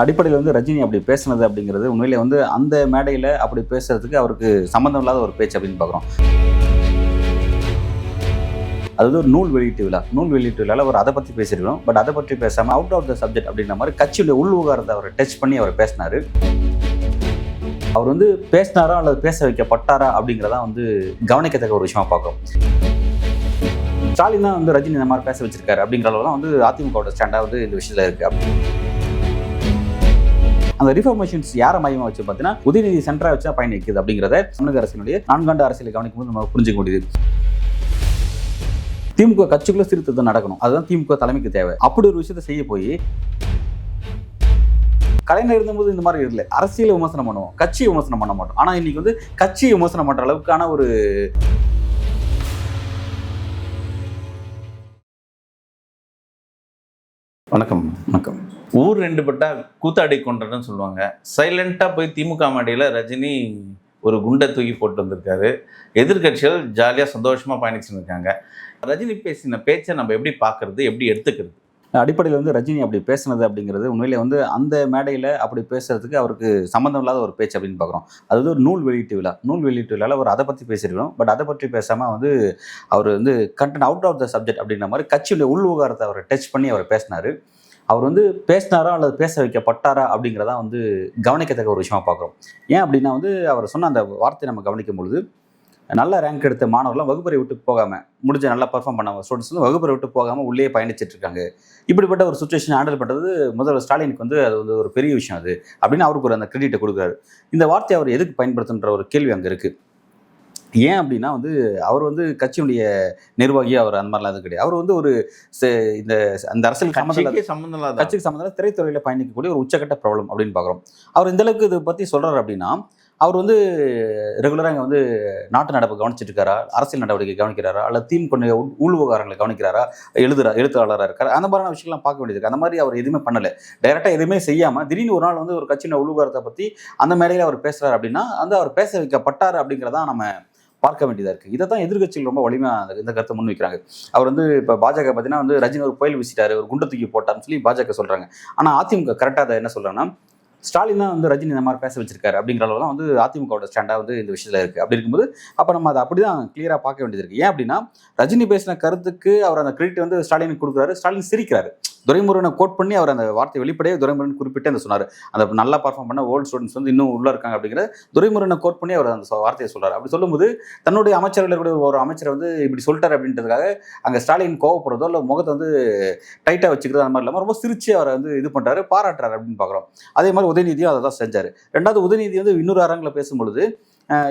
அடிப்படையில் வந்து ரஜினி அப்படி பேசுனது அப்படிங்கிறது உண்மையிலே வந்து அந்த மேடையில் அப்படி பேசுறதுக்கு அவருக்கு சம்மந்தம் இல்லாத ஒரு பேச்சு அப்படின்னு பார்க்குறோம். அது ஒரு நூல் வெளியீட்டு விழா. நூல் வெளியீட்டு விழாவில் அவர் அதை பற்றி பேசியிருக்கணும் பட் அதை பற்றி பேசாமல் அவுட் ஆஃப் த சப்ஜெக்ட் அப்படின்ற மாதிரி கட்சியுடைய உள் விவகாரத்தை அவர் டச் பண்ணி அவர் பேசினார். அவர் வந்து பேசினாரா அல்லது பேச வைக்கப்பட்டாரா அப்படிங்கிறதா வந்து கவனிக்கத்தக்க ஒரு விஷயமா பார்க்குறோம். ஸ்டாலின் தான் வந்து ரஜினி இந்த மாதிரி பேச வச்சிருக்காரு அப்படிங்கிற அளவுலாம் வந்து அதிமுகவோட ஸ்டாண்டாக வந்து இந்த விஷயத்தில் இருக்கு. அந்த ரிஃபார்மேஷன்ஸ் யாரை மையமாக வச்சு பார்த்தீங்கன்னா உதயநிதி சென்டராக வச்சு பயன் வைக்குது அப்படிங்கிறத தமிழக அரசினுடைய நான்காண்டு அரசியலை கவனிக்கும் போது நம்ம புரிஞ்சுக்க முடியுது திமுக கட்சிக்குள்ள சீர்திருத்தம் நடக்கணும். அதுதான் திமுக தலைமைக்கு தேவை. அப்படி ஒரு விஷயத்தை செய்ய போய் கலைஞர் இருந்தபோது இந்த மாதிரி இல்லை. அரசியல் விமர்சனம் பண்ணுவோம். கட்சி விமர்சனம் பண்ண மாட்டோம். ஆனால் இன்னைக்கு வந்து கட்சி விமர்சனம் பண்ற அளவுக்கான ஒரு வணக்கம். வணக்கம். ஊர் ரெண்டு பட்டா கூத்தாடி கொண்டன்னு சொல்லுவாங்க. சைலண்ட்டாக போய் திமுக மாடியில் ரஜினி ஒரு குண்டை தூக்கி போட்டு வந்திருக்காரு. எதிர்க்கட்சிகள் ஜாலியாக சந்தோஷமாக பயணிச்சுன்னு இருக்காங்க. ரஜினி பேசின பேச்சை நம்ம எப்படி பார்க்கறது எப்படி எடுத்துக்கிறது? அடிப்படையில் வந்து ரஜினி அப்படி பேசுனது அப்படிங்கிறது உண்மையிலே வந்து அந்த மேடையில் அப்படி பேசுறதுக்கு அவருக்கு சம்மந்தம் இல்லாத ஒரு பேச்சு அப்படின்னு பார்க்குறோம். அதாவது ஒரு நூல் வெளியீட்டு விழா. நூல் வெளியீட்டு விழாவில் அவர் அதை பற்றி பேசியிருக்கணும். பட் அதை பற்றி பேசாமல் வந்து அவர் வந்து content out of the subject அப்படின்ற மாதிரி கட்சியுடைய உள் விவகாரத்தை அவர் டச் பண்ணி அவர் பேசினார். அவர் வந்து பேசினாரா அல்லது பேச வைக்கப்பட்டாரா அப்படிங்கிறதா வந்து கவனிக்கத்தக்க ஒரு விஷயமா பார்க்குறோம். ஏன் அப்படின்னா வந்து அவர் சொன்ன அந்த வார்த்தையை நம்ம கவனிக்கும் பொழுது நல்ல ரேங்க் எடுத்த மாணவர்லாம் வகுப்பறை விட்டு போகாமல் முடிஞ்ச நல்லா பர்ஃபார்ம் பண்ண ஸ்டூடெண்ட்ஸ் வந்து வகுப்பறை விட்டு போகாமல் உள்ளே பயணிச்சிட்டு இருக்காங்க. இப்படிப்பட்ட ஒரு சுச்சுவேஷன் ஹேண்டில் பண்ணுறது முதல்வர் ஸ்டாலினுக்கு வந்து அது வந்து ஒரு பெரிய விஷயம் அது அப்படின்னு அவருக்கு ஒரு அந்த கிரெடிட்டை கொடுக்குறாரு. இந்த வார்த்தையை அவர் எதுக்கு பயன்படுத்துன்ற ஒரு கேள்வி அங்கே இருக்குது ஏன் அப்படின்னா வந்து அவர் வந்து கட்சியினுடைய நிர்வாகி அவர் அந்த மாதிரிலாம் எதுவும் கிடையாது. அவர் வந்து ஒரு இந்த அந்த அரசியல் சம்மந்தம் சம்மந்தம் இல்லாத கட்சிக்கு சம்மந்தம் திரைத்துறையில் பயணிக்கக்கூடிய ஒரு உச்சக்கட்ட ப்ராப்ளம் அப்படின்னு பார்க்குறோம். அவர் இந்த அளவுக்கு இதை பற்றி சொல்கிறார் அப்படின்னா அவர் வந்து ரெகுலராக இங்கே வந்து நாட்டு நடப்பு கவனிச்சிட்டு இருக்காரா அரசியல் நடவடிக்கை கவனிக்கிறாரா? அல்லது தீம் கொண்ட உள் விவகாரங்களை கவனிக்கிறாரா? எழுதுறா எழுத்தாளராக இருக்கார்? அந்த மாதிரியான விஷயங்கள்லாம் பார்க்க வேண்டியது. அந்த மாதிரி அவர் எதுவுமே பண்ணலை. டைரெக்டாக எதுவுமே செய்யாமல் திடீர்னு ஒரு நாள் வந்து ஒரு கட்சியின் உள் விவகாரத்தை பற்றி அந்த மேடையில் அவர் பேசுகிறார் அப்படின்னா வந்து அவர் பேச வைக்கப்பட்டார் அப்படிங்கிறதான் நம்ம பார்க்க வேண்டியதாக இருக்குது இதை தான் எதிர்கட்சிகள் ரொம்ப வலிமையாக இந்த கருத்தை முன் வைக்கிறாங்க. அவர் வந்து இப்போ பாஜக பார்த்தீங்கன்னா வந்து ரஜினி ஒரு கோயில் வீசிட்டாரு ஒரு குண்டை தூக்கி போட்டார்னு சொல்லி பாஜக சொல்கிறாங்க ஆனால் அதிமுக கரெக்டாக அதை என்ன சொல்கிறாங்கன்னா ஸ்டாலின் தான் வந்து ரஜினி இந்த மாதிரி பேச வச்சிருக்காரு அப்படிங்கிற அளவு தான் வந்து அதிமுகவோட ஸ்டாண்டாக வந்து இந்த விஷயத்தில் இருக்குது அப்படி இருக்கும்போது அப்போ நம்ம அதை அப்படி தான் கிளியராக பார்க்க வேண்டியது இருக்குது ஏன் அப்படின்னா ரஜினி பேசின கருத்துக்கு அவர் அந்த கிரெடிட் வந்து ஸ்டாலினுக்கு கொடுக்குறாரு. ஸ்டாலின் சிரிக்கிறாரு. துரைமுருகனை கோட் பண்ணி அவர் அந்த வார்த்தை வெளிப்படையே துரைமுருகன் குறிப்பிட்டு அந்த சொன்னார். அந்த நல்லா பர்ஃபார்ம் பண்ண ஓல்டு ஸ்டூடெண்ட்ஸ் வந்து இன்னும் உள்ளே இருக்காங்க அப்படிங்கிற துரைமுருகனை கோட் பண்ணி அவர் அந்த வார்த்தையை சொல்றாரு. அப்படி சொல்லும்போது தன்னுடைய அமைச்சர்கள் கூட ஒரு அமைச்சரை வந்து இப்படி சொல்லிட்டார் அப்படின்றதுக்காக அங்கே ஸ்டாலின் கோவப்படுறதோ இல்லை முகத்தை வந்து டைட்டாக வச்சுக்கிறது அந்த மாதிரி இல்லாமல் ரொம்ப சிரிச்சு அவரை வந்து இது பண்ணுறாரு பாராட்டுறாரு அப்படின்னு பார்க்குறோம். அதே மாதிரி உதயநிதியும் அதை தான் செஞ்சார். ரெண்டாவது உதயநிதி வந்து இன்னொரு அரங்கில் பேசும்பொழுது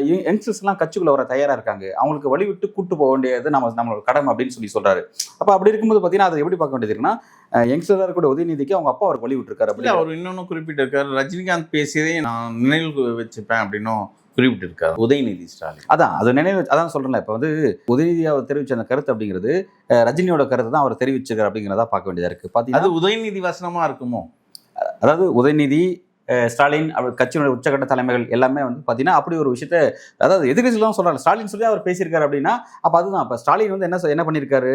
யங்ஸ்டர்ஸ்லாம் கட்சிக்குள்ள வர தயாராக இருக்காங்க. அவங்களுக்கு வழி விட்டு கூட்டு போக வேண்டியது நம்ம நம்மளோட கடமை அப்படின்னு சொல்லி சொல்றாரு. அப்போ அப்படி இருக்கும்போது பார்த்தீங்கன்னா அதை எப்படி பார்க்க வேண்டியது இருக்குன்னா யங்ஸ்டராக இருக்கக்கூடிய உதயநிதிக்கு அவங்க அப்பா அவருக்கு வழி விட்டுருக்காரு அப்படி அவர் இன்னொன்று குறிப்பிட்டிருக்காரு. ரஜினிகாந்த் பேசியதை நான் நினைவு வச்சுப்பேன் அப்படின்னும் குறிப்பிட்டிருக்காரு. உதயநிதி ஸ்டாலின். அதான் அது நினைவு அதான் சொல்றேன்ல இப்போ வந்து உதயநிதி அவர் தெரிவிச்ச அந்த கருத்து அப்படிங்கிறது ரஜினியோட கருத்து தான் அவர் தெரிவிச்சிருக்காரு அப்படிங்கிறதா பார்க்க வேண்டியதா இருக்கு. அது பார்த்தீங்கன்னா உதயநிதி வசனமா இருக்குமோ? அதாவது உதயநிதி ஸ்டாலின் அவர் கட்சியினுடைய உச்சக்கட்ட தலைமைகள் எல்லாமே வந்து பார்த்தீங்கன்னா அப்படி ஒரு விஷயத்த அதாவது எதிர்கட்சிலாம் சொல்கிறாங்க ஸ்டாலின் சொல்லி அவர் பேசியிருக்காரு அப்படின்னா அப்போ அதுதான். அப்போ ஸ்டாலின் வந்து என்ன என்ன பண்ணியிருக்காரு?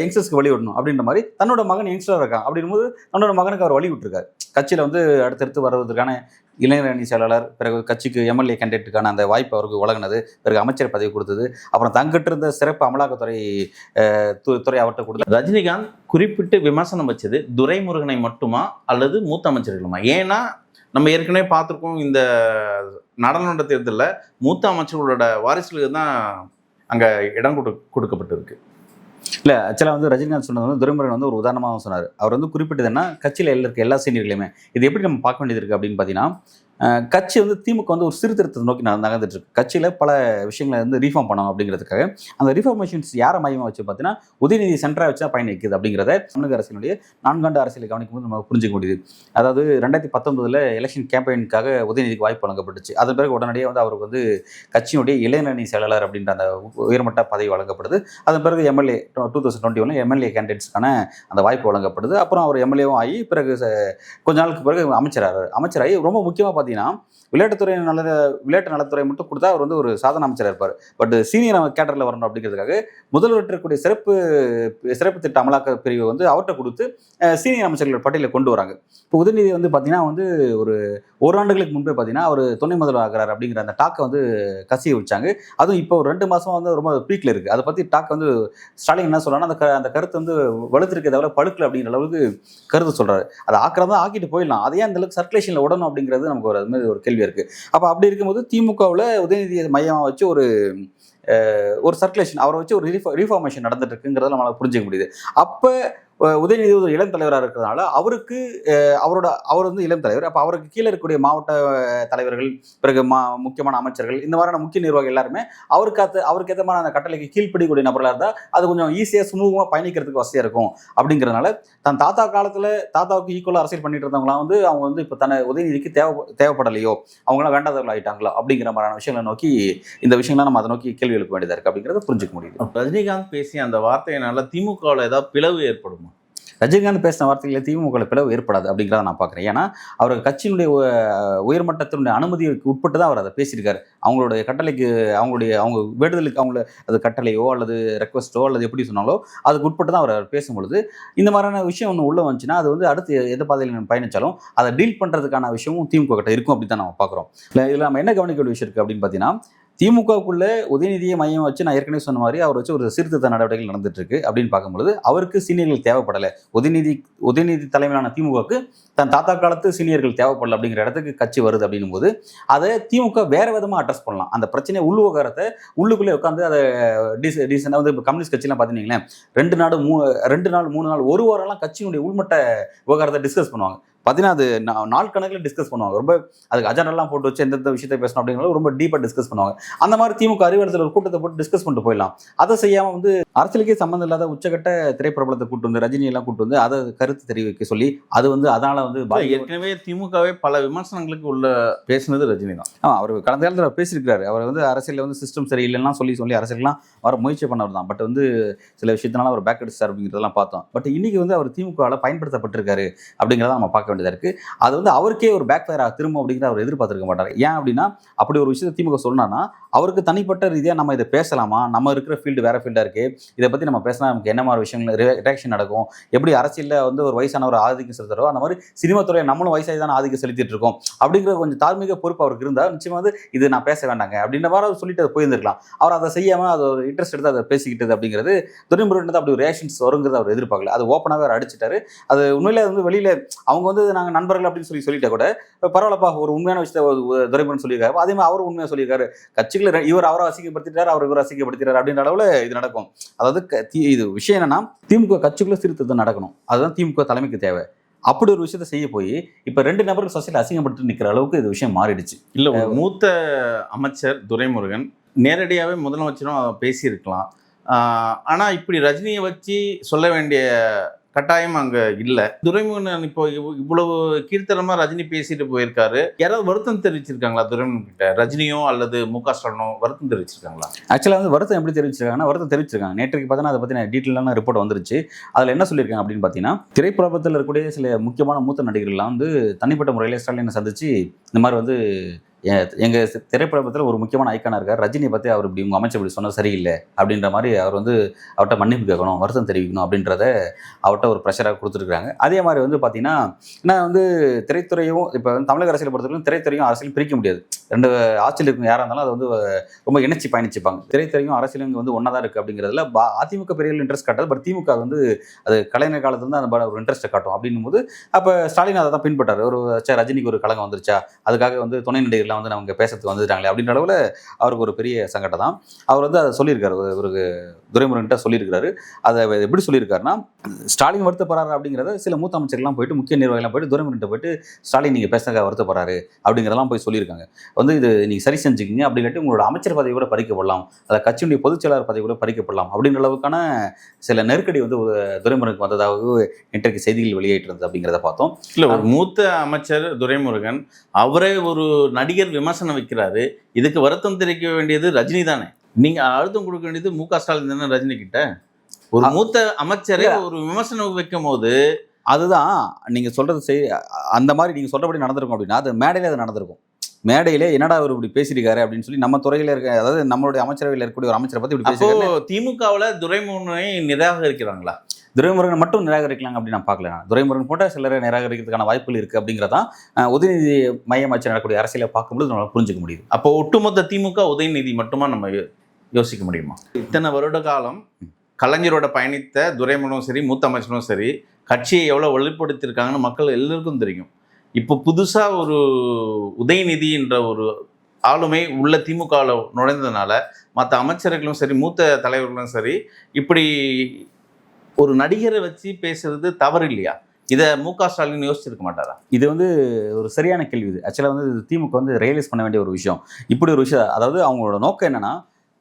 யங்ஸ்டர்ஸ்க்கு வழி விடணும் அப்படின்ற மாதிரி தன்னோட மகன் யங்ஸ்டராக இருக்கான் அப்படிங்கும்போது தன்னோட மகனுக்கு அவர் வழி விட்டுருக்காரு கட்சியில் வந்து அடுத்தடுத்து வருவதற்கான இளைஞர் அணி செயலாளர் பிறகு கட்சிக்கு எம்எல்ஏ கேண்டிடேட்டுக்கான அந்த வாய்ப்பு அவருக்கு வழங்கினது பிறகு அமைச்சர் பதவி கொடுத்தது அப்புறம் தங்கிட்டு இருந்த சிறப்பு அமலாக்கத்துறை து- துறை அவர்கிட்ட கொடுத்தது. ரஜினிகாந்த் குறிப்பிட்டு விமர்சனம் வச்சது துரைமுருகனை மட்டுமா அல்லது மூத்த அமைச்சர்களுமா? ஏன்னா நம்ம ஏற்கனவே பார்த்துருக்கோம் இந்த நாடாளுமன்ற தேர்தலில் மூத்த அமைச்சர்களோட வாரிசுகளுக்கு தான் அங்கே இடம் கொடு கொடுக்கப்பட்டிருக்கு. இல்லை ஆக்சுவலாக வந்து ரஜினிகாந்த் சொன்னது வந்து துரைமுருகன் வந்து ஒரு உதாரணமாக சொன்னார். அவர் வந்து குறிப்பிட்டது என்ன? கட்சியில் எல்லாருக்கு இருக்க எல்லா சீனியர்களையுமே. இது எப்படி நம்ம பார்க்க வேண்டியது இருக்குது அப்படின்னு பார்த்தீங்கன்னா கட்சி வந்து திமுக வந்து ஒரு சீர்திருத்தத்தை நோக்கி நகர்ந்து- நகர்ந்துட்டு இருக்கு கட்சியில் பல விஷயங்களை வந்து ரீஃபார்ம் பண்ணணும் அப்படிங்கிறதுக்காக. அந்த ரீஃபார்மேஷன்ஸ் யாரை மையமாக வச்சு பார்த்தீங்கன்னா உதயநிதி சென்டராக வச்சு தான் பயன் வைக்குது அப்படிங்கிறத தமிழக அரசினுடைய நான்காண்டு அரசியலை கவனிக்கும் போது நம்ம புரிஞ்சுக்க முடியுது. அதாவது ரெண்டாயிரத்தி பத்தொன்பதில் எலெக்ஷன் கேம்பெயினுக்காக உதயநிதிக்கு வாய்ப்பு வழங்கப்பட்டுச்சு. அதன் பிறகு உடனடியாக வந்து அவருக்கு வந்து கட்சியினுடைய இளைஞரணி செயலாளர் அப்படின்ற அந்த உயர்மட்ட பதவி வழங்கப்படுது. அதன் பிறகு எம்எல்ஏ டூ தௌசண்ட் டுவெண்ட்டி ஒன்ல எம்எல்ஏ கேண்டிடேட்ஸ்க்கான அந்த வாய்ப்பு வழங்கப்படுது. அப்புறம் அவர் எம்எல்ஏவும் ஆகி பிறகு கொஞ்ச நாளுக்கு பிறகு அமைச்சராக அமைச்சராகி ரொம்ப முக்கியமாக பார்த்தீங்கன்னா விளையாட்டுத்துறை நல விளையாட்டு நலத்துறை மட்டும் கொடுத்தா அவர் வந்து ஒரு சாதன அமைச்சராக இருப்பார். பட் சீனியர் கேட்டரில் வரணும் அப்படிங்கிறதுக்காக முதல்வர் இருக்கக்கூடிய சிறப்பு சிறப்பு திட்ட அமலாக்க பிரிவு வந்து அவர்கிட்ட கொடுத்து சீனியர் அமைச்சர்கள் பட்டியலில் கொண்டு வராங்க. இப்போ உதயநிதி வந்து பார்த்தீங்கன்னா வந்து ஒரு ஓராண்டுகளுக்கு முன்பே பார்த்தீங்கன்னா அவர் துணை முதல்வர் ஆகிறார் அப்படிங்கிற அந்த டாக்கை வந்து கசிய வச்சாங்க. அதுவும் இப்போ ஒரு ரெண்டு மாதமாக வந்து ரொம்ப பீக்கில் இருக்குது அதை பற்றி டாக் வந்து ஸ்டாலின் என்ன சொல்றாங்கன்னா அந்த க- அந்த கருத்து வந்து வலுத்திருக்க தவிர பழுக்கல அப்படிங்கிற அளவுக்கு கருத்து சொல்கிறாரு அதை ஆக்கிறதா ஆக்கிட்டு போயிடலாம். அதே அந்த அளவுக்கு சர்க்குலேஷனில் விடணும் அப்படிங்கிறது நமக்கு ஒரு அது மாதிரி ஒரு கேள்வி இருக்குது அப்போ அப்படி இருக்கும்போது திமுகவில் உதயநிதியை மையமாக வச்சு ஒரு ஒரு சர்க்குலேஷன் அவரை வச்சு ஒரு ரீஃபார்மேஷன் நடந்துட்டு இருக்குங்கிறத நம்மளால் புரிஞ்சிக்க முடியுது. அப்போ உதயநிதி ஒரு இளம் தலைவராக இருக்கிறதுனால அவருக்கு அவரோட அவர் வந்து இளம் தலைவர். அப்போ அவருக்கு கீழே இருக்கக்கூடிய மாவட்ட தலைவர்கள் பிறகு மா முக்கியமான அமைச்சர்கள் இந்த மாதிரியான முக்கிய நிர்வாகிகள் எல்லாருமே அவருக்கு அத்து அவருக்கு ஏற்ற மாதிரி அந்த கட்டளைக்கு கீழ்ப்படிக்கூடிய நபர்களாக இருந்தால் அது கொஞ்சம் ஈஸியாக சுமூகமாக பயணிக்கிறதுக்கு வசதியாக இருக்கும். அப்படிங்கிறதுனால தன் தாத்தா காலத்தில் தாத்தாவுக்கு ஈக்குவலாக அரசியல் பண்ணிட்டு இருந்தவங்களாம் வந்து அவங்க வந்து இப்போ தன்னை உதயநிதிக்கு தேவை தேவைப்படலையோ அவங்களாம் வேண்டாதவர்கள் ஆகிட்டாங்களோ அப்படிங்கிற மாதிரியான விஷயங்களை நோக்கி இந்த விஷயங்கள்லாம் நம்ம அதை நோக்கி கேள்வி எழுப்ப வேண்டியதாக இருக்குது அப்படிங்கிறத புரிஞ்சுக்க முடியுது. ரஜினிகாந்த் பேசிய அந்த வார்த்தையினால திமுகவில் ஏதாவது பிளவு ஏற்படும்? ரஜினிகாந்த் பேசின வார்த்தைகளில் திமுக பிளவு ஏற்படாது அப்படிங்கிறத நான் பார்க்குறேன். ஏன்னா அவர் கட்சியினுடைய உயர்மட்டத்தினுடைய அனுமதிக்கு உட்பட்டு தான் அவர் அதை பேசியிருக்காரு. அவங்களுடைய கட்டளைக்கு அவங்களுடைய அவங்க வேண்டுதலுக்கு அவங்கள அது கட்டளையோ அல்லது ரெக்வஸ்ட்டோ அல்லது எப்படி சொன்னாலோ அதுக்கு உட்பட்டு தான் அவர் பேசும்பொழுது இந்த மாதிரியான விஷயம் ஒன்று உள்ள வந்துச்சுன்னா அது வந்து அடுத்து எந்த பாதையில் பயணிச்சாலும் அதை டீல் பண்ணுறதுக்கான விஷயமும் திமுக கிட்ட இருக்கும் அப்படி தான் நம்ம பார்க்குறோம். இல்லை இதில் நம்ம என்ன கவனிக்க வேண்டிய விஷயம் இருக்குது அப்படின்னு பார்த்தீங்கன்னா திமுகவுக்குள்ளே உதயநிதியை மையம் வச்சு நான் ஏற்கனவே சொன்ன மாதிரி அவர் வச்சு ஒரு சீர்திருத்த நடவடிக்கைகள் நடந்துட்டு இருக்கு அப்படின்னு பார்க்கும்பொழுது அவருக்கு சீனியர்கள் தேவைப்படலை. உதயநிதி உதயநிதி தலைமையிலான திமுகவுக்கு தன் தாத்தா காலத்து சீனியர்கள் தேவைப்படல அப்படிங்கிற இடத்துக்கு கட்சி வருது அப்படின்னும் போது அதை திமுக வேற விதமாக அட்ரஸ் பண்ணலாம். அந்த பிரச்சனை உள்ளுவகாரத்தை உள்ளுக்குள்ளே உட்காந்து அதை டீச டீசெண்டாக வந்து இப்போ கம்யூனிஸ்ட் கட்சிலாம் பார்த்துட்டீங்களேன் ரெண்டு நாடு மூ ரெண்டு நாள் மூணு நாள் ஒரு வாரம்லாம் கட்சியினுடைய உள்மட்ட விவகாரத்தை டிஸ்கஸ் பண்ணுவாங்க. பார்த்தீங்கன்னா அது நா- நாள் கணக்கில் டிஸ்கஸ் பண்ணுவாங்க. ரொம்ப அதுக்கு அஜெண்டாலாம் போட்டு வச்சு எந்தெந்த விஷயத்தை பேசணும் அப்படிங்கிறது ரொம்ப டீப்பாக டிஸ்கஸ் பண்ணுவாங்க. அந்த மாதிரி திமுக அறிவாளத்தில் ஒரு கூட்டத்தை போட்டு டிஸ்கஸ் பண்ணிட்டு போயிடலாம். அதை செய்யாமல் வந்து அரசியலுக்கே சம்மந்தம் இல்லாத உச்சக்கட்ட திரைப்பிரபலத்தை கூட்டு வந்து ரஜினி எல்லாம் கூட்டு வந்து அதை கருத்து தெரிவிக்க சொல்லி அது வந்து அதனால வந்து ஏற்கனவே திமுகவே பல விமர்சனங்களுக்கு உள்ள பேசினது ரஜினி தான். ஆமா அவர் கடந்த காலத்தில் அவர் பேசியிருக்காரு அவர் வந்து அரசியலில் வந்து சிஸ்டம் சரியில்லைன்னா சொல்லி சொல்லி அரசியல்லாம் வர முயற்சி பண்ணவர் தான். பட் வந்து சில விஷயத்தினால அவர் பேக் அடிச்சார் அப்படிங்கிறதெல்லாம் பார்த்தோம். பட் இன்னைக்கு வந்து அவர் திமுகவில் பயன்படுத்தப்பட்டிருக்காரு அப்படிங்கிறத நம்ம பார்க்க வேண்டியதாக இருக்குது அது வந்து அவருக்கே ஒரு பேக் ஃபயராக திரும்ப அப்படிங்கிறத அவர் எதிர்பார்த்துருக்க மாட்டார். ஏன் அப்படின்னா அப்படி ஒரு விஷயத்தை திமுக சொன்னான்னா அவருக்கு தனிப்பட்ட ரீதியாக நம்ம இதை பேசலாமா? நம்ம இருக்கிற ஃபீல்டு வேறு ஃபீல்டாக இருக்குது இதை பற்றி நம்ம பேசினா நமக்கு என்ன மாதிரி விஷயங்கள் ரியாக்ஷன் நடக்கும்? எப்படி அரசியலில் வந்து ஒரு வயசான ஒரு ஆதிக்கம் செலுத்துறோ அந்த மாதிரி சினிமா துறையில் நம்மளும் வயசாகி தான் ஆதிக்கம் செலுத்திட்டு இருக்கோம். அப்படிங்கிற கொஞ்சம் தார்மீக பொறுப்பு அவருக்கு இருந்தால் நிச்சயமாக வந்து இது நான் பேச வேண்டாங்க. அப்படின்ற மாதிரி அவர் சொல்லிட்டு அதை போயிருந்திருக்கலாம். அவர் அதை செய்யாமல் அது ஒரு இன்ட்ரெஸ்ட் எடுத்து அதை பேசிக்கிட்டது அப்படிங்கிறது துரைமுருகன் அப்படி ஒரு ரியாக்ஷன்ஸ் வருங்கிறது அவர் எதிர்பார்க்கல. அது ஓப்பனாகவே அவர் அடிச்சிட்டாரு. அது உண்மையிலே வந்து வெளியில் அவங்க வந்து நாங்கள் நண்பர்கள் அப்படின்னு சொல்லி சொல்லிட்டா கூட பரவாயில்லப்பா ஒரு உண்மையான விஷயத்தை துரைமுருகன் சொல்லியிருக்காரு. அதே மாதிரி அவரும் உண்மையாக சொல்லியிருக்காரு. கட்சிகளை இவர் அவரை அசிங்கப்படுத்திட்டார் அவர் இவர் அசிங்கப்படுத்திட்டார் அப்படின்ற அளவில் இது நடக்கும். அதாவது இது விஷயம் என்னன்னா திமுக கட்சிக்குள்ள சீர்திருத்தம் நடக்கணும். அதுதான் திமுக தலைமைக்கு தேவை. அப்படி ஒரு விஷயத்தை செய்ய போய் இப்போ ரெண்டு நபர்கள் சொசைட்டியில் அசிங்கப்பட்டு நிற்கிற அளவுக்கு இது விஷயம் மாறிடுச்சு. இல்ல ஒரு மூத்த அமைச்சர் துரைமுருகன் நேரடியாகவே முதலமைச்சரும் பேசியிருக்கலாம். ஆஹ் ஆனா இப்படி ரஜினியை வச்சு சொல்ல வேண்டிய கட்டாயம் அங்க இல்ல. துரைமுருகன் இப்போ இவ்- இவ்வளவு கீர்த்தனமா ரஜினி பேசிட்டு போயிருக்காரு. யாராவது வருத்தம் தெரிவிச்சிருக்காங்களா துரைமுருகன் கிட்ட? ரஜினியோ அல்லது மு க ஸ்டாலினோ வருத்தம் தெரிவிச்சிருக்காங்களா? ஆக்சுவலாக வந்து வருத்தம் எப்படி தெரிவிச்சிருக்காங்கன்னா வருத்தம் தெரிவிச்சிருக்காங்க. நேற்றுக்கு பார்த்தீங்கன்னா அதை பற்றின டீட்டெயிலான ரிப்போர்ட் வந்துருச்சு. அதில் என்ன சொல்லியிருக்காங்க அப்படின்னு பார்த்தீங்கன்னா திரைப்பிரபலத்தில் இருக்கக்கூடிய சில முக்கியமான மூத்த நடிகர்கள்லாம் வந்து தனிப்பட்ட முறையில் ஸ்டாலினை சந்திச்சு இந்த மாதிரி வந்து எங்கள் திரைப்படத்தில் ஒரு முக்கியமான ஐக்கானா இருக்கார். ரஜினியை பற்றி அவர் இப்படி உங்கள் அமைச்சர் இப்படி சொன்னது சரியில்லை அப்படின்ற மாதிரி அவர் வந்து அவர்கிட்ட மன்னிப்பு கேட்கணும் வருத்தம் தெரிவிக்கணும் அப்படின்றத அவர்கிட்ட ஒரு ப்ரெஷராக கொடுத்துருக்காங்க அதே மாதிரி வந்து பார்த்தீங்கன்னா நான் வந்து திரைத்துறையும் இப்போ வந்து தமிழக அரசியல் பொறுத்தவரைக்கும் திரைத்துறையும் அரசியலும் பிரிக்க முடியாது. ரெண்டு ஆட்சியில் இருக்கும் யாராக இருந்தாலும் அது வந்து ரொம்ப இணைச்சி பயணிச்சுப்பாங்க. திரைத்துறையும் அரசியலும் இங்கே வந்து ஒன்றா தான் இருக்குது அப்படிங்கிறதுல பா- அதிமுக பெரிய இன்ட்ரெஸ்ட் காட்டாது பட் திமுக வந்து அது கலைஞர் காலத்துல இருந்து அந்த ஒரு இன்ட்ரெஸ்ட்டை காட்டும் அப்படின்னும் போது அப்போ ஸ்டாலின் அதை தான் பின்பற்றாரு. ஒரு ரஜினிக்கு ஒரு கலங்கம் வந்துருச்சா? அதுக்காக வந்து துணை எல்லாம் வந்து நமக்கு பேசுறதுக்கு வந்துட்டாங்களே அப்படின்ற அளவில் அவருக்கு ஒரு பெரிய சங்கடம் தான் அவர் வந்து அதை சொல்லியிருக்காரு. ஒரு- ஒரு துரைமுருகன்கிட்ட சொல்லியிருக்காரு அதை எப்படி சொல்லியிருக்காருன்னா ஸ்டாலின் வருத்தப்படுறாரு அப்படிங்கிறத சில மூத்த அமைச்சர்கள்லாம் போயிட்டு முக்கிய நிர்வாகிகள்லாம் போயிட்டு துரைமுருகன்ட்ட போயிட்டு ஸ்டாலின் நீங்கள் பேசுறதுக்காக வருத்தப்படுறாரு அப்படிங்கிறதெல்லாம் போய் சொல்லியிருக்காங்க. வந்து இது நீங்கள் சரி செஞ்சுக்கிங்க அப்படி இல்லாட்டி உங்களோட அமைச்சர் பதவி கூட பறிக்கப்படலாம். அதை கட்சியினுடைய பொதுச் செயலாளர் பதவி கூட பறிக்கப்படலாம் அப்படின்ற அளவுக்கான சில நெருக்கடி வந்து துரைமுருகனுக்கு வந்ததாக இன்றைக்கு செய்திகள் வெளியிட்டிருந்தது அப்படிங்கிறத பார்த்தோம். இல்லை ஒரு மூத்த அமைச்சர் துரைமுருகன் அவரே ஒரு நடிகை நடிகர் விமர்சனம் வைக்கிறாரு. இதுக்கு வருத்தம் தெரிவிக்க வேண்டியது ரஜினி தானே. நீங்க அழுத்தம் கொடுக்க வேண்டியது மு க ஸ்டாலின் தானே ரஜினி கிட்ட? ஒரு மூத்த அமைச்சரே ஒரு விமர்சனம் வைக்கும் போது அதுதான் நீங்கள் சொல்கிறது செய் அந்த மாதிரி நீங்கள் சொல்கிறபடி நடந்திருக்கும் அப்படின்னா அது மேடையில் அது நடந்திருக்கும். மேடையிலே என்னடா அவர் இப்படி பேசியிருக்காரு அப்படின்னு சொல்லி நம்ம துறையில் இருக்க அதாவது நம்மளுடைய அமைச்சரவையில் இருக்கக்கூடிய ஒரு அமைச்சரை பற்றி இப்படி திமுகவுல துரைமுருகனை நிராகரிக்கிறாங்களா? துரைமுருகன் மட்டும் நிராகரிக்கலாங்க அப்படின்னு நான் பார்க்கல. துரைமுருகன் போட்ட சிலரை நிராகரிக்கிறதுக்கான வாய்ப்புகள் இருக்குது அப்படிங்கிறதான் உதயநிதி மையம் வச்சு நடக்கக்கூடிய அரசியலை பார்க்கும்போது நம்மளால் புரிஞ்சுக்க முடியுது. அப்போ ஒட்டுமொத்த திமுக உதயநிதி மட்டுமா நம்ம யோ- யோசிக்க முடியுமா? இத்தனை வருட காலம் கலைஞரோட பயணித்த துரைமுருகனும் சரி மூத்த அமைச்சரும் சரி கட்சியை எவ்வளோ வலுப்படுத்தியிருக்காங்கன்னு மக்கள் எல்லாருக்கும் தெரியும். இப்போ புதுசாக ஒரு உதயநிதி என்ற ஒரு ஆளுமை உள்ள திமுகவில் நுழைந்ததுனால மற்ற அமைச்சர்களும் சரி மூத்த தலைவர்களும் சரி இப்படி ஒரு நடிகரை வச்சு பேசுறது தவறு இல்லையா இதை மு க ஸ்டாலின் யோசிச்சிருக்க மாட்டாரா? இது வந்து ஒரு சரியான கேள்வி இது. ஆக்சுவலாக வந்து இது திமுக வந்து ரியலைஸ் பண்ண வேண்டிய ஒரு விஷயம். இப்படி ஒரு விஷயம் அதாவது அவங்களோட நோக்கம் என்னன்னா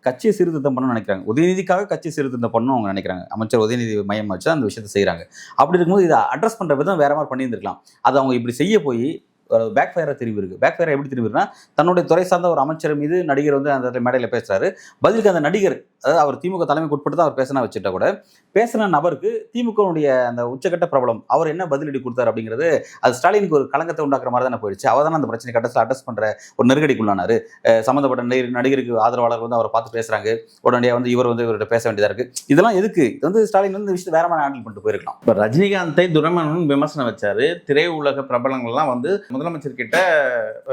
கட்சியை சீர்திருத்தம் பண்ணணும்னு நினைக்கிறாங்க. உதயநிதிக்காக கட்சி சீர்திருத்தம் பண்ணணும் அவங்க நினைக்கிறாங்க. அமைச்சர் உதயநிதி மையம் வச்சு அந்த விஷயத்தை செய்கிறாங்க அப்படி இருக்கும்போது இதை அட்ரஸ் பண்ணுற விதம் வேற மாதிரி பண்ணியிருந்திருக்கலாம். அது அவங்க இப்படி செய்ய போய் பேக் ஃபயராக தெரிவு இருக்குது பேக் ஃபயராக எப்படி திரும்பி இருக்குன்னா தன்னுடைய துறை சார்ந்த ஒரு அமைச்சர் மீது நடிகர் வந்து அந்த இடத்துல மேடையில் பேசுகிறாரு பதிலுக்கு அந்த நடிகர் அதாவது அவர் திமுக தலைமைக்கு உட்பட்டு தான் அவர் பேசினா வச்சுட்டா கூட பேசின நபருக்கு திமுகவுடைய அந்த உச்சக்கட்ட பிரபலம் அவர் என்ன பதிலடி கொடுத்தாரு அப்படிங்கிறது அது ஸ்டாலினுக்கு ஒரு களங்கத்தை உண்டாக்குற மாதிரி தானே போயிடுச்சு. அவர் தானே அந்த பிரச்சனை கட்டத்தில் அட்ரஸ் பண்ணுற ஒரு நெருக்கடிக்குள்ளானார். சம்மந்தப்பட்ட நடிகர் நடிகருக்கு ஆதரவாளர் வந்து அவரை பார்த்து பேசுகிறாங்க உடனடியாக வந்து இவர் வந்து இவர்கிட்ட பேச வேண்டியதாக இருக்குது இதெல்லாம் எதுக்கு? இது வந்து ஸ்டாலின் வந்து விஷயத்தை வேற மாதிரி ஹேண்டில் பண்ணிட்டு போயிருக்கலாம். இப்போ ரஜினிகாந்தை துரமணன் விமர்சனம் வச்சாரு. திரையுலக பிரபலங்கள்லாம் வந்து முதலமைச்சர் கிட்ட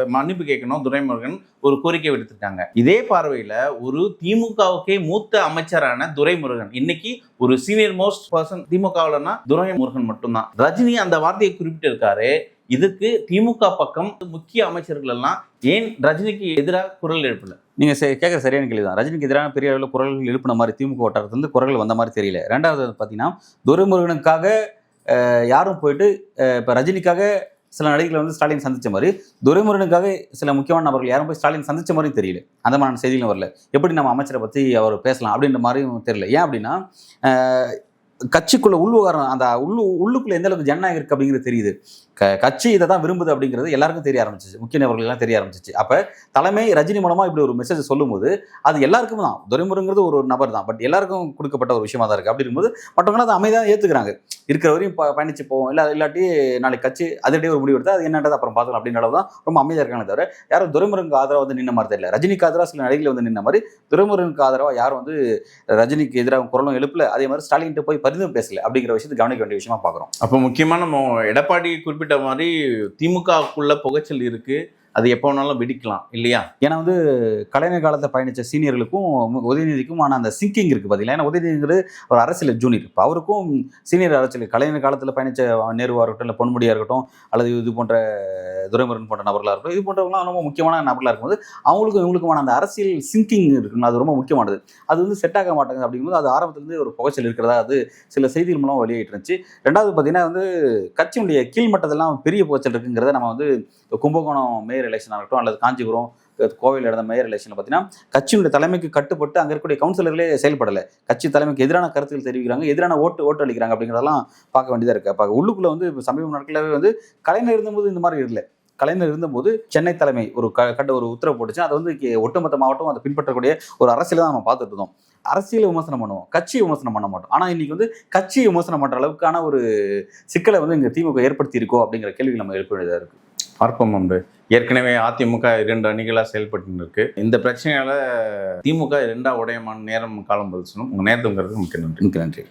மன்னிப்பு கேட்கணும் துரைமுருகன் ஒரு கோரிக்கை விடுத்திருக்காங்க. இதே பார்வையில ஒரு திமுகவுக்கே மூத்த அமைச்சரான துரைமுருகன். இன்னைக்கு ஒரு சீனியர் மோஸ்ட் பர்சன் திமுகவுலன்னா துரைமுருகன் மட்டும்தான். ரஜினி அந்த வார்த்தையை குறிப்பிட்டிருக்காரு. இதுக்கு திமுக பக்கம் முக்கிய அமைச்சர்கள் எல்லாம் ஏன் ரஜினிக்கு எதிராக குரல் எழுப்பல? நீங்க செ- கேட்குற சரியான கேள்வி தான் ரஜினிக்கு எதிரான பெரிய அளவில் குரல்கள் எழுப்பின மாதிரி திமுக வட்டாரத்துலேருந்து குரல்கள் வந்த மாதிரி தெரியல. ரெண்டாவது பார்த்தீங்கன்னா துரைமுருகனுக்காக யாரும் போயிட்டு இப்போ ரஜினிக்காக சில நடிகர்களை வந்து ஸ்டாலின் சந்திச்ச மாதிரி துரைமுருகனுக்காக சில முக்கியமான நபர்கள் யாரும் போய் ஸ்டாலின் சந்திச்ச மாதிரியும் தெரியல. அந்த மாதிரி செய்திகளும் வரல. எப்படி நம்ம அமைச்சரை பற்றி அவர் பேசலாம் அப்படின்ற மாதிரியும் தெரியல. ஏன் அப்படின்னா கட்சிக்குள்ள உள்விவகாரம் அந்த உள்ளு உள்ளுக்குள்ள எந்த அளவுக்கு ஜனநாயகம் இருக்கு அப்படிங்கிறது தெரியுது. க கட்சி இதை தான் விரும்புது அப்படிங்கிறது எல்லாருக்கும் தெரிய ஆரம்பிச்சிச்சு. முக்கிய நபர்கள்லாம் தெரிய ஆரம்பிச்சிச்சு. அப்போ தலைமை ரஜினி மூலமாக இப்படி ஒரு மெசேஜ் சொல்லும்போது அது எல்லாருக்கும் தான். துரைமுருங்கிறது ஒரு நபர் தான். பட் எல்லாருக்கும் கொடுக்கப்பட்ட ஒரு விஷயமா தான் இருக்குது அப்படி இருக்கும்போது மற்றவங்களும் அதை அமைதியாக ஏற்றுக்கிறாங்க இருக்கிற வரையும் பயணிச்சு போவோம். இல்லை இல்லாட்டி நாளைக்கு கட்சி அதிரடியே ஒரு முடிவு எடுத்தால் அது என்னன்றது அப்புறம் பார்த்துக்கலாம் அப்படின்ற அளவு தான் ரொம்ப அமைதியாக இருக்காங்க தவிர யாரும் துரைமுருகனுக்கு ஆதரவாக வந்து நின்ன மாதிரி தெரியல. ரஜினிக்கு ஆதரவாக சில நடிகளை வந்து நின்ன மாதிரி துரைமுருகனுக்கு ஆதரவாக யாரும் வந்து ரஜினிக்கு எதிராக குரலும் எழுப்பல. அதே மாதிரி ஸ்டாலின்ட்டு போய் பரிந்தும் பேசல அப்படிங்கிற விஷயத்தை கவனிக்க வேண்டிய விஷயமா பார்க்குறோம். அப்போ முக்கியமா நம்ம எடப்பாடி குறிப்பிட்ட மாதிரி திமுகவுக்குள்ள புகைச்சல் இருக்கு. அது எப்போ வேணாலும் வெடிக்கலாம் இல்லையா? ஏன்னா வந்து கலைஞர் காலத்தை பயணித்த சீனியர்களுக்கும் உதயநிதிக்குமான அந்த சிங்கிங் இருக்குது பார்த்தீங்களா ஏன்னா உதயநிதிங்கிறது ஒரு அரசியல் ஜூனியர். இப்போ அவருக்கும் சீனியர் அரசியல் கலைஞர் காலத்தில் பயணித்த நேருவாக இருக்கட்டும் இல்லை பொன்முடியாக இருக்கட்டும் அல்லது இது போன்ற துரைமுருகன் போன்ற நபர்களாக இருக்கட்டும் இது போன்றவங்களாம் ரொம்ப முக்கியமான நபர்களாக இருக்கும்போது அவங்களுக்கும் இவங்களுக்குமான அந்த அரசியல் சிங்கிங் இருக்குங்களா அது ரொம்ப முக்கியமானது. அது வந்து செட் ஆக மாட்டேங்குது அப்படிங்கும்போது அது ஆரம்பத்துலேருந்து ஒரு புகைச்சல் இருக்கிறதா அது சில செய்திகள் மூலம் வெளியிட்டு இருந்துச்சு ரெண்டாவது பார்த்தீங்கன்னா வந்து கட்சியினுடைய கீழ்மட்டத்தெல்லாம் பெரிய புகைச்சல் இருக்குங்கிறத நம்ம வந்து கும்பகோணம் மேயர் எலெக்ஷனாக இருக்கட்டும் அல்லது காஞ்சிபுரம் கோவையில் நடந்த மேயர் எலெக்ஷனில் பார்த்தீங்கன்னா கட்சியினுடைய தலைமைக்கு கட்டுப்பட்டு அங்கே இருக்கக்கூடிய கவுன்சிலர்களே செயல்படலை. கட்சி தலைமைக்கு எதிரான கருத்துக்கள் தெரிவிக்கிறாங்க எதிரான ஓட்டு ஓட்டு அளிக்கிறாங்க அப்படிங்கிறதெல்லாம் பார்க்க வேண்டியதாக இருக்குது அப்போ உள்ளுக்குள்ளே வந்து இப்போ சமீப நாட்களாகவே வந்து கலைஞர் இருந்தபோது இந்த மாதிரி இல்லை. கலைஞர் இருந்தபோது சென்னை தலைமை ஒரு க கட்ட ஒரு உத்தரவு போட்டுச்சு. அதை வந்து ஒட்டுமொத்த மாவட்டம் அதை பின்பற்றக்கூடிய ஒரு அரசியல் தான் நம்ம பார்த்துட்டு இருந்தோம். அரசியலை விமர்சனம் பண்ணுவோம் கட்சியை விமர்சனம் பண்ண மாட்டோம். ஆனால் இன்னைக்கு வந்து கட்சியை விமர்சனம் பண்ணுற அளவுக்கான ஒரு சிக்கலை வந்து இங்கே திமுக ஏற்படுத்தி இருக்கோ அப்படிங்கிற கேள்வி நம்ம எழுப்ப வேண்டியதாக இருக்குது பார்ப்போம் அன்பு ஏற்கனவே அதிமுக இரண்டு அணிகளாக செயல்பட்டு இருக்கு இந்த பிரச்சனையால திமுக இரண்டா உடையமான நேரம் காலம் பதில் சொன்னோம். உங்கள் நேரத்துங்கிறது முக்கிய நன்றி. மிக்க நன்றி.